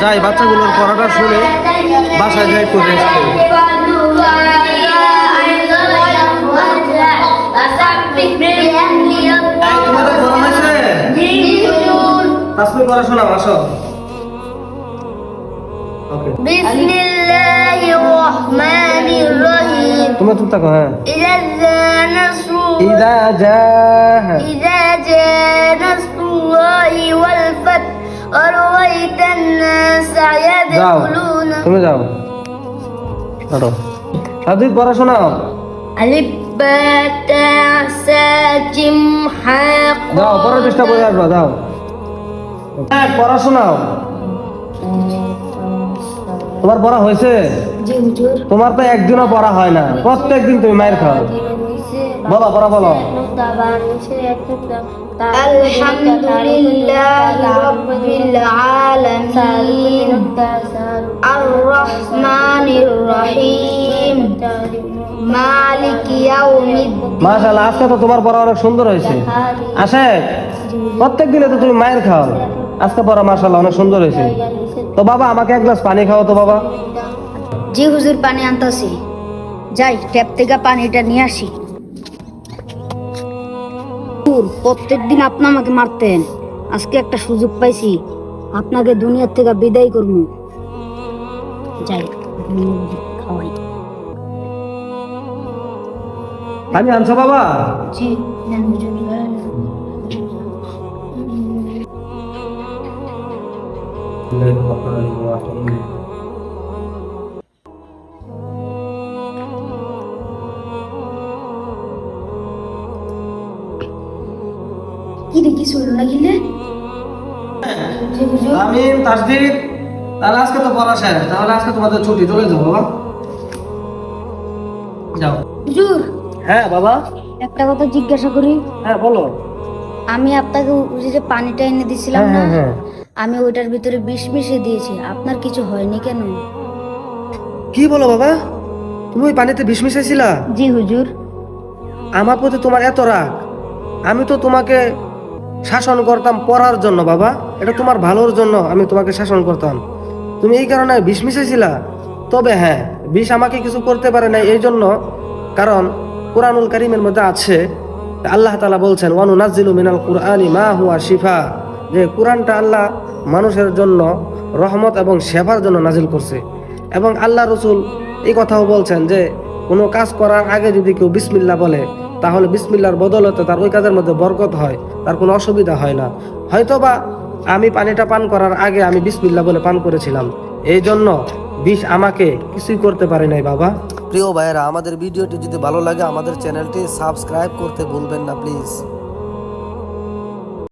যাই বাচ্চাগুলোর পড়াটা শুনে বাসায় যাই করি পড়াশোনা আসো। ওকে তোমরা চুপ থাকো হ্যাঁ إذا جاء نصر ইদা জা হ্যাঁ إذا جاء نصر الله والفتح ورأيت الناس যাও يدخلون তুমি যাও ছাড়ো সাদিক পড়াশোনা ألف باء تاء ساء جيم حاء যাও পরের পৃষ্ঠা পড়ে আসবা যাও হ্যাঁ, পড়াশোনাও তোমার পড়া হয়েছে? তোমার তো একদিনও পড়া হয় না। প্রত্যেক দিন তুমি মায়ের খাও। বলো পড়া বলো। আলহামদুলিল্লাহ আজকে তো তোমার পড়া অনেক সুন্দর হয়েছে। আসে প্রত্যেক দিনে তো তুমি মায়ের খাও। আজকে পড়া মাশাআল্লাহ অনেক সুন্দর হয়েছে। তো বাবা আমাকে এক গ্লাস পানি খাও তো বাবা। জি হুজুর পানি আনতাছি। যাই ট্যাপ থেকে পানিটা নিয়ে আসি। প্রত্যেক দিন আপনি আমাকে মারতেন। আজকে একটা সুযোগ পাইছি। আপনাকে দুনিয়ার থেকে বিদায় করব। যাই খাওয়াই। পানি আনছো বাবা? জি না গিলে? আমি তাসদিক। তাহলে আজকে তো পড়া শেষ। তাহলে আজকে তোমাদের ছুটি চলে যাও বাবা। যাও। হুজুর হ্যাঁ বাবা। একটা কথা জিজ্ঞাসা করি। হ্যাঁ বলো। আমি আপনাকে যে পানিটা এনে দিছিলাম হ্যাঁ, না হ্যাঁ, হ্যাঁ। আমি ওইটার ভিতরে বিষ মিশিয়ে দিয়েছি। আপনার কিছু হয়নি কেন? কি বলো বাবা? তুমি ওই পানিতে বিষ মিশাইছিলা? জি হুজুর। আমার প্রতি তোমার এত রাগ। আমি তো তোমাকে শাসন করতাম পড়ার জন্য বাবা। এটা তোমার ভালোর জন্য আমি তোমাকে শাসন করতাম। তুমি এই কারণে বিষ মিশাইছিলা? তবে হ্যাঁ বিষ আমাকে কিছু করতে পারে না এই জন্য। কারণ কোরআনুল কারিমের মধ্যে আছে আল্লাহ তালা বলছেন ওয়ানু নাজিলু মিনাল কুরআনি মা হুয়া শিফা। যে কোরআনটা আল্লাহ মানুষের জন্য রহমত এবং সেবার জন্য নাজিল করছে। এবং আল্লাহ রসুল এই কথাও বলছেন যে, কোনো কাজ করার আগে যদি কেউ বিসমিল্লা বলে, তাহলে বিসমিল্লার বদলতে তার ওই কাজের মধ্যে বরকত হয়, তার কোনো অসুবিধা হয় না। হয়তোবা আমি পানিটা পান করার আগে আমি বিসমিল্লা বলে পান করেছিলাম। এই জন্য বিষ আমাকে কিছুই করতে পারে নাই, বাবা। প্রিয় ভাইয়েরা, আমাদের ভিডিওটি যদি ভালো লাগে, আমাদের চ্যানেলটি সাবস্ক্রাইব করতে ভুলবেন না, প্লিজ।